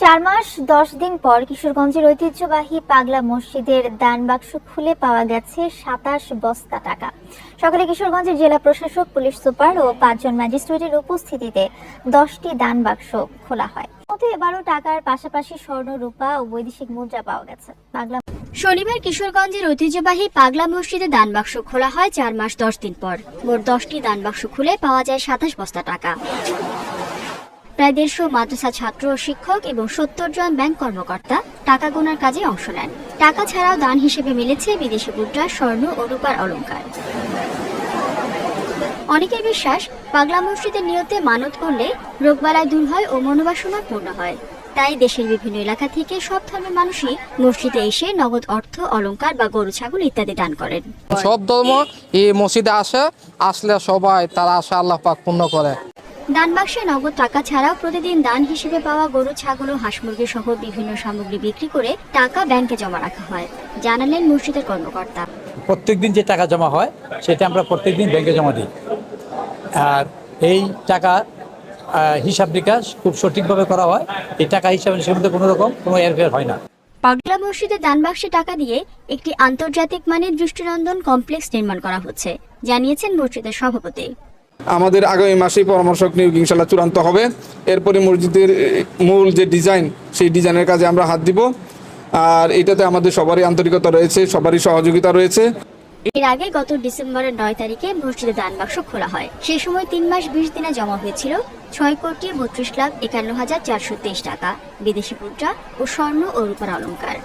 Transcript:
চার মাস, দশ দিন পর কিশোরগঞ্জের ঐতিহ্যবাহী পাগলা মসজিদের দান বাক্স খুলে পাওয়া গেছে সাতাশ বস্তা টাকা। সকালে কিশোরগঞ্জের জেলা প্রশাসক, পুলিশ সুপার ও পাঁচজন ম্যাজিস্ট্রেটের উপস্থিতিতে দশটি দান বাক্স খোলা হয়। মধ্যে এবারও টাকার পাশাপাশি স্বর্ণ, রূপা ও বৈদেশিক মুদ্রা পাওয়া গেছে। পাগলা শনিবার কিশোরগঞ্জের ঐতিহ্যবাহী পাগলা মসজিদে দান বাক্স খোলা হয় চার মাস, দশ দিন পর। মোট দশটি দান বাক্স খুলে পাওয়া যায় সাতাশ বস্তা টাকা। প্রায় দেড়শো মাদ্রাসা ছাত্র শিক্ষক এবং সত্তর জন ব্যাংক কর্মকর্তা টাকা গোনার কাজে অংশ নেন। টাকা ছাড়াও দান হিসেবে মিলেছে বিদেশি মুদ্রা, স্বর্ণ ও রূপার অলংকার। অনেকের বিশ্বাস, পাগলা মসজিদের নিয়তে মানত করলে রোগবালাই দূর হয় ও মনোবাসনা পূর্ণ হয়। তাই দেশের বিভিন্ন এলাকা থেকে সব ধর্মের মানুষই মসজিদে এসে নগদ অর্থ, অলংকার বা গরু, ছাগল ইত্যাদি দান করেন। সব ধর্ম এই মসজিদে আসে, আসলে সবাই তারা আসে আল্লাহ পাক পূর্ণ করে। দান বাক্সে নগদ টাকা ছাড়াও প্রতিদিন দান হিসেবে পাওয়া গরু ছাগল ও হাঁস মুরগি সহ বিভিন্ন সামগ্রী বিক্রি করে টাকা ব্যাংকে জমা রাখা হয় জানালেন মসজিদের কর্মকর্তা। প্রত্যেকদিন যে টাকা জমা হয় সেটা আমরা প্রত্যেকদিন ব্যাংকে জমা দিই। আর এই টাকা হিসাব নিকাশ খুব সঠিকভাবে করা হয়। এই টাকা হিসাব নিকাশের কোনো রকম কোনো এরফের হয় না। পাগলা মসজিদে দান বাক্সে টাকা দিয়ে একটি আন্তর্জাতিক মানের দৃষ্টিনন্দন কমপ্লেক্স নির্মাণ করা হচ্ছে জানিয়েছেন মসজিদের সভাপতি। আমাদের আগামী মাসেই পরামর্শক নিয়োগ ইনশাল্লাহ চূড়ান্ত হবে। এরপরে মসজিদের মূল যে ডিজাইন, সেই ডিজাইনের কাজে আমরা হাত দিব। আর এটাতে আমাদের সবারই আন্তরিকতা রয়েছে, সবারই সহযোগিতা রয়েছে। এর আগে গত ডিসেম্বরের নয় তারিখে মসজিদে দান বাক্স খোলা হয়। সেই সময় তিন মাস বিশ দিনে জমা হয়েছিল। ছয় কোটি বত্রিশ লাখ একান্ন হাজার চারশো তেইশ টাকা। বিদেশি মুদ্রা ও স্বর্ণ ও রূপার অলংকার।